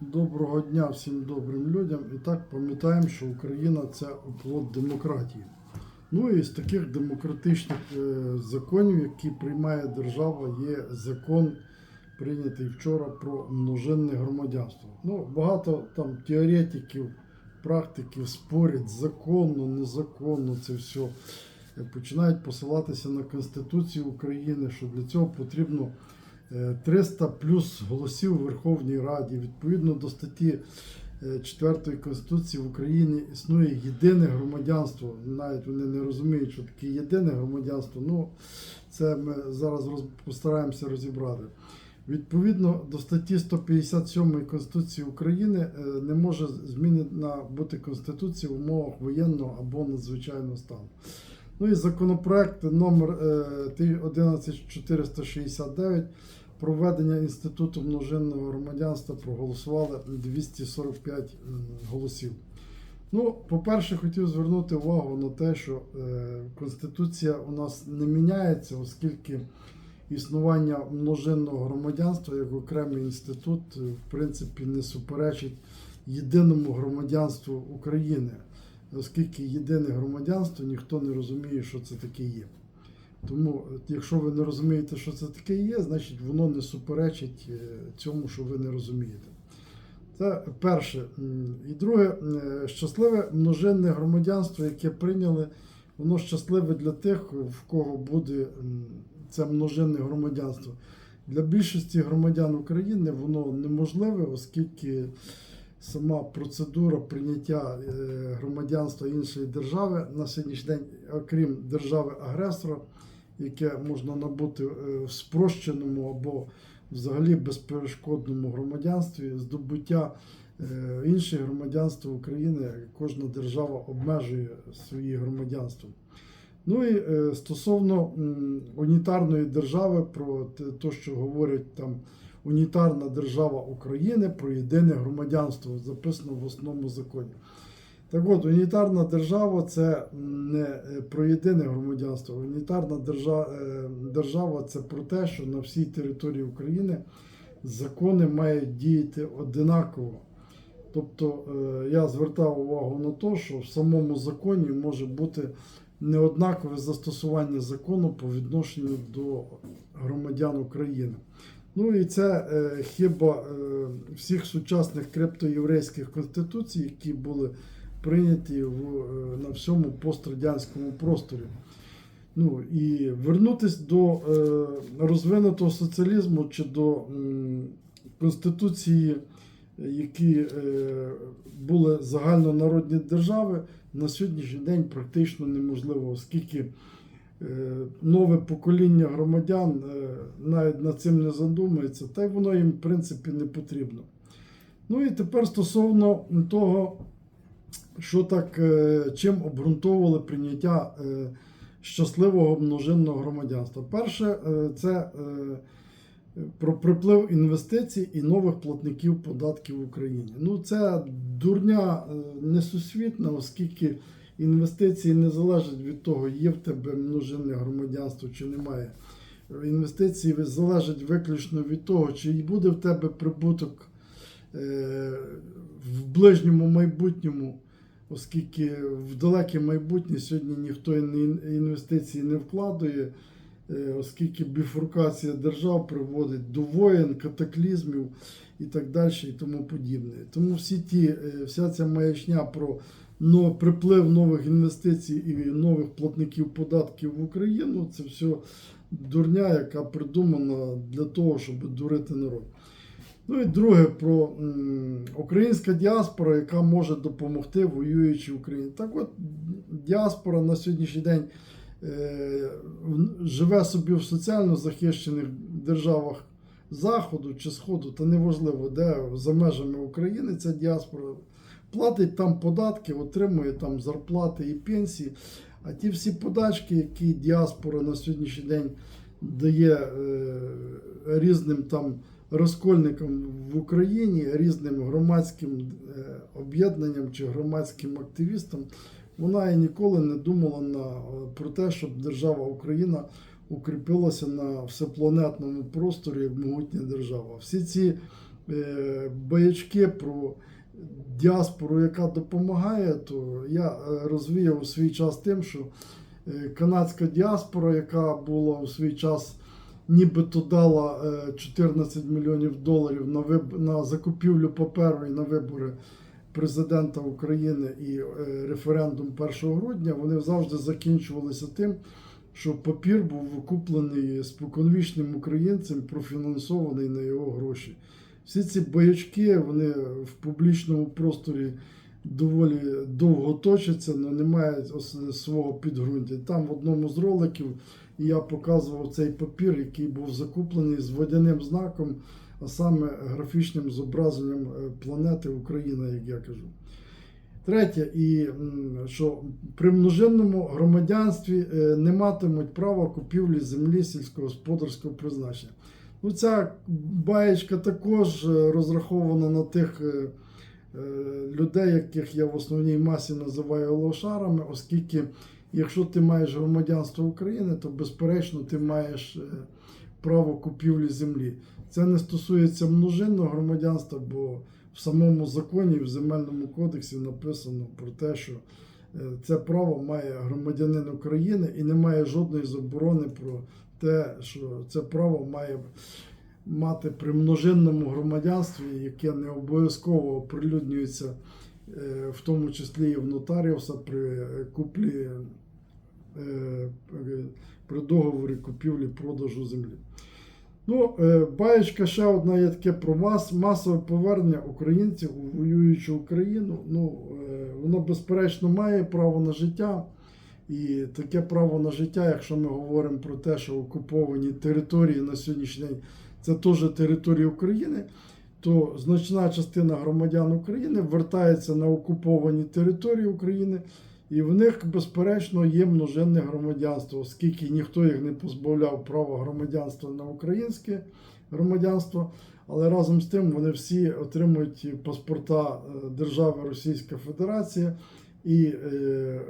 Доброго дня всім добрим людям. І так пам'ятаємо, що Україна це оплот демократії. Ну і з таких демократичних е, законів, які приймає держава, є закон, прийнятий вчора про множинне громадянство. Ну, багато там теоретиків, практиків спорять законно, незаконно це все. Е, Починають посилатися на Конституцію України, що для цього потрібно 300 плюс голосів у Верховній Раді. Відповідно до статті е, 4 Конституції в Україні існує єдине громадянство. Навіть вони не розуміють, що таке єдине громадянство. Ну, це ми зараз постараємося розібрати. Відповідно до статті 157 Конституції України е, не може змінена бути Конституція в умовах воєнного або надзвичайного стану. Ну і законопроект номер е, 11469 про введення інституту множинного громадянства проголосували 245 голосів. Ну, по-перше, хотів звернути увагу на те, що е, Конституція у нас не міняється, оскільки існування множинного громадянства як окремий інститут, е, в принципі, не суперечить єдиному громадянству України, оскільки єдине громадянство ніхто не розуміє, що це таке є. Тому, якщо ви не розумієте, що це таке є, значить воно не суперечить е, цьому, що ви не розумієте. Це перше. І друге, е, щасливе множинне громадянство, яке прийняли, воно щасливе для тих, в кого буде це множинне громадянство. Для більшості громадян України воно неможливе, оскільки сама процедура прийняття е, громадянства іншої держави на сьогоднішній день, окрім держави-агресора, яке можна набути е, в спрощеному або взагалі безперешкодному громадянстві, здобуття е, інших громадянства України, кожна держава обмежує свої громадянства. Ну і стосовно унітарної держави, про те, що говорять там унітарна держава України про єдине громадянство, записано в основному законі. Так от, унітарна держава це не е, про єдине громадянство. Унітарна держава, держава це про те, що на всій території України закони мають діяти одинаково. Тобто е, я звертав увагу на те, що в самому законі може бути неоднакове застосування закону по відношенню до громадян України. Ну і це е, хіба е, всіх сучасних криптоєврейських конституцій, які були прийняті в, е, на всьому пострадянському просторі. Ну і вернутись до е, розвинутого соціалізму чи до м, конституції, які е, були загальнонародні держави, на сьогоднішній день практично неможливо, оскільки е, нове покоління громадян е, навіть над цим не задумується, та й воно їм в принципі не потрібно. Ну і тепер стосовно того, що так, е, чим обґрунтовували прийняття е, щасливого множинного громадянства. Перше, е, це е, про приплив інвестицій і нових платників податків в Україні. Ну, це дурня е, несусвітна, оскільки інвестиції не залежать від того, є в тебе множинне громадянство чи немає. Інвестиції залежать виключно від того, чи буде в тебе прибуток е, в ближньому майбутньому, оскільки в далеке майбутнє сьогодні ніхто інвестиції не вкладує, е, оскільки біфуркація держав приводить до воєн, катаклізмів і так далі, і тому подібне. Тому всі ті, е, вся ця маячня про но, приплив нових інвестицій і нових платників податків в Україну, це все дурня, яка придумана для того, щоб дурити народ. Ну і друге про українська діаспора, яка може допомогти воюючій Україні. Так от діаспора на сьогоднішній день е, живе собі в соціально захищених державах Заходу чи Сходу, та неважливо, де за межами України ця діаспора платить там податки, отримує там зарплати і пенсії. А ті всі подачки, які діаспора на сьогоднішній день дає е, різним там розкольникам в Україні, різним громадським е, об'єднанням чи громадським активістам, вона і ніколи не думала на, про те, щоб держава Україна укріпилася на всепланетному просторі як могутня держава. Всі ці е, баячки про діаспору, яка допомагає, то я е, розвіяв у свій час тим, що е, канадська діаспора, яка була у свій час нібито дала е, 14 мільйонів доларів на, виб... на закупівлю паперу і на вибори президента України і е, референдум 1 грудня, вони завжди закінчувалися тим, що папір був куплений споконвічним українцем, профінансований на його гроші. Всі ці боячки вони в публічному просторі доволі довго точаться, але не мають свого підґрунтя. Там в одному з роликів я показував цей папір, який був закуплений з водяним знаком, а саме графічним зображенням е, планети Україна, як я кажу. Третє, і що при множинному громадянстві е, не матимуть права купівлі землі сільськогосподарського призначення. Ну, ця баєчка також е, розрахована на тих е, е, людей, яких я в основній масі називаю лошарами, оскільки якщо ти маєш громадянство України, то безперечно ти маєш право купівлі землі. Це не стосується множинного громадянства, бо в самому законі, в земельному кодексі написано про те, що це право має громадянин України і немає жодної заборони про те, що це право має мати при множинному громадянстві, яке не обов'язково оприлюднюється, е, в тому числі і в нотаріуса при е, куплі е, при договорі купівлі-продажу землі. Ну, е, баєчка ще одна є таке про мас, масове повернення українців у воюючу Україну. Ну, е, воно безперечно має право на життя. І таке право на життя, якщо ми говоримо про те, що окуповані території на сьогоднішній день це теж території України, то значна частина громадян України вертається на окуповані території України, і в них, безперечно, є множинне громадянство, оскільки ніхто їх не позбавляв права громадянства на українське громадянство. Але разом з тим вони всі отримують паспорта е, держави Російська Федерація і е,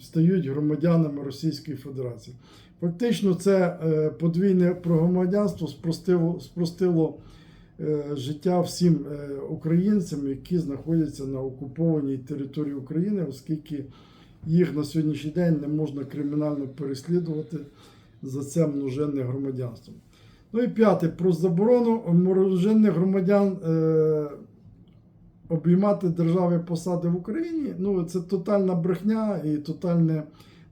стають громадянами Російської Федерації. Фактично, це е, подвійне громадянство спростило, спростило е, життя всім е, українцям, які знаходяться на окупованій території України, оскільки їх на сьогоднішній день не можна кримінально переслідувати за це множинне громадянство. Ну і п'яте, про заборону множинних громадян обіймати державні посади в Україні. Ну, це тотальна брехня і тотальне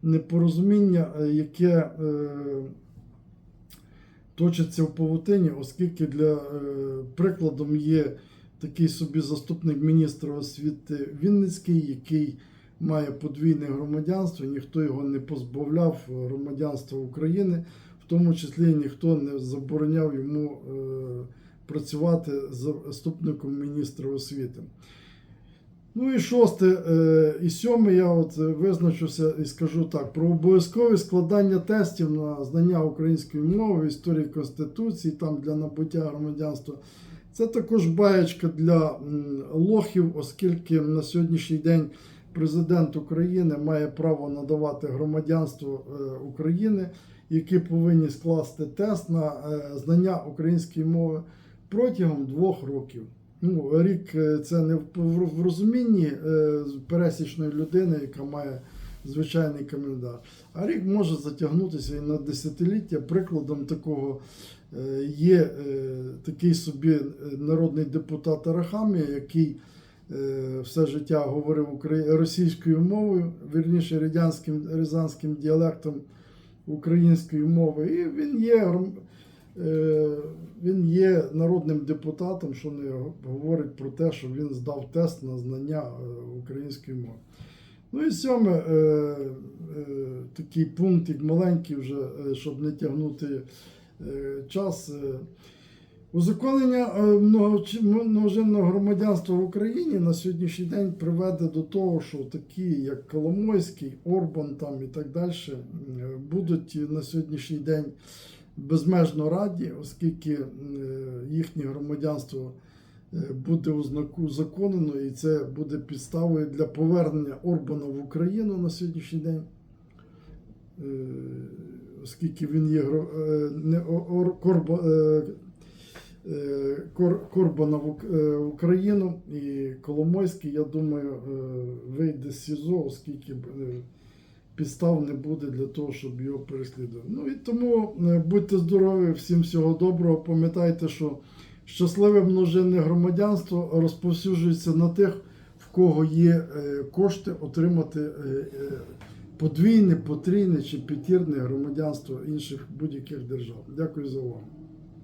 непорозуміння, е, яке е, точиться в павутині, оскільки для е, прикладом є такий собі заступник міністра освіти Вінницький, який має подвійне громадянство, ніхто його не позбавляв громадянства України, в тому числі ніхто не забороняв йому е, працювати заступником міністра освіти. Ну і шосте е, і сьоме я от визначуся і скажу так: про обов'язкове складання тестів на знання української мови, історії Конституції, там для набуття громадянства. Це також баєчка для лохів, оскільки на сьогоднішній день президент України має право надавати громадянство е, України, які повинні скласти тест на е, знання української мови протягом двох років. Ну, рік е, це не в, розумінні е, пересічної людини, яка має звичайний календар. А рік може затягнутися і на десятиліття. Прикладом такого е, є такий собі народний депутат Арахамія, який все життя говорив російською мовою, вірніше радянським рязанським діалектом української мови. І він є він є народним депутатом, що не говорить про те, що він здав тест на знання е, української мови. Ну і сьоме, е, е, такий пункт, як маленький, вже, е, щоб не тягнути е, час. Е, Узаконення е, множинного громадянства в Україні на сьогоднішній день приведе до того, що такі, як Коломойський, Орбан там і так далі, е, будуть на сьогоднішній день безмежно раді, оскільки е, їхнє громадянство е, буде ознаку- узаконено, і це буде підставою для повернення Орбана в Україну на сьогоднішній день. Е, Оскільки він є не Корба, Корбана в Ук- в Україну і Коломойський, я думаю, вийде з СІЗО, оскільки підстав не буде для того, щоб його переслідувати. Ну і тому е, будьте здорові, всім всього доброго. Пам'ятайте, що щасливе множинне громадянство розповсюджується на тих, в кого є е, кошти отримати е, подвійне, потрійне чи п'ятірне громадянство інших будь-яких держав. Дякую за увагу.